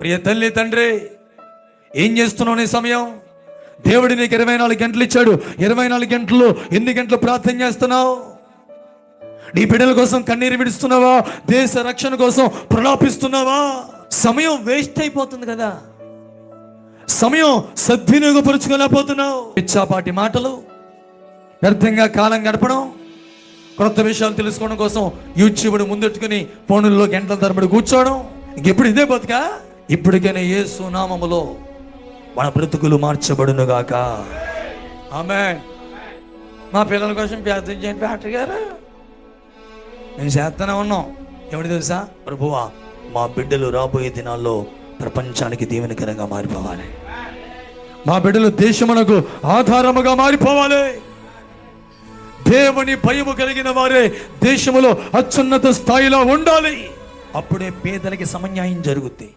ప్రియ తల్లి తండ్రి ఏం చేస్తున్నావు నీ సమయం? దేవుడు నీకు ఇరవై నాలుగు గంటలు ఇచ్చాడు. ఇరవై నాలుగు గంటలు ఎన్ని గంటలు ప్రార్థన చేస్తున్నావు? నీ బిడ్డల కోసం కన్నీరు విడుస్తున్నావా? దేశ రక్షణ కోసం ప్రలాపిస్తున్నావా? సమయం వేస్ట్ అయిపోతుంది కదా. సమయం సద్వినియోగపరుచుకోలేకపోతున్నావు. పిచ్చాపాటి మాటలు వ్యర్థంగా కాలం గడపడం క్రొత్త విషయాలు తెలుసుకోవడం కోసం యూట్యూబ్ ముందెట్టుకుని ఫోనుల్లో గంటల తరబడి కూర్చోవడం. ఇంకెప్పుడు ఇదే బతుకా? ఇప్పటికైనా ఏ సునామములో మన బ్రతుకులు మార్చబడును గాక ఆమె మా పిల్లల కోసం ప్రార్థన చేయండి డాక్టర్ గారు. మేము చేస్తూనే ఉన్నాం. ఏమిటి తెలుసా? ప్రభువా మా బిడ్డలు రాబోయే దినాల్లో ప్రపంచానికి దీవెనకరంగా మారిపోవాలి. మా బిడ్డలు దేశమునకు ఆధారముగా మారిపోవాలి. దేవుని భయము కలిగిన వారే దేశములో అత్యున్నత స్థాయిలో ఉండాలి. అప్పుడే పేదలకి సమన్యాయం జరుగుద్ది.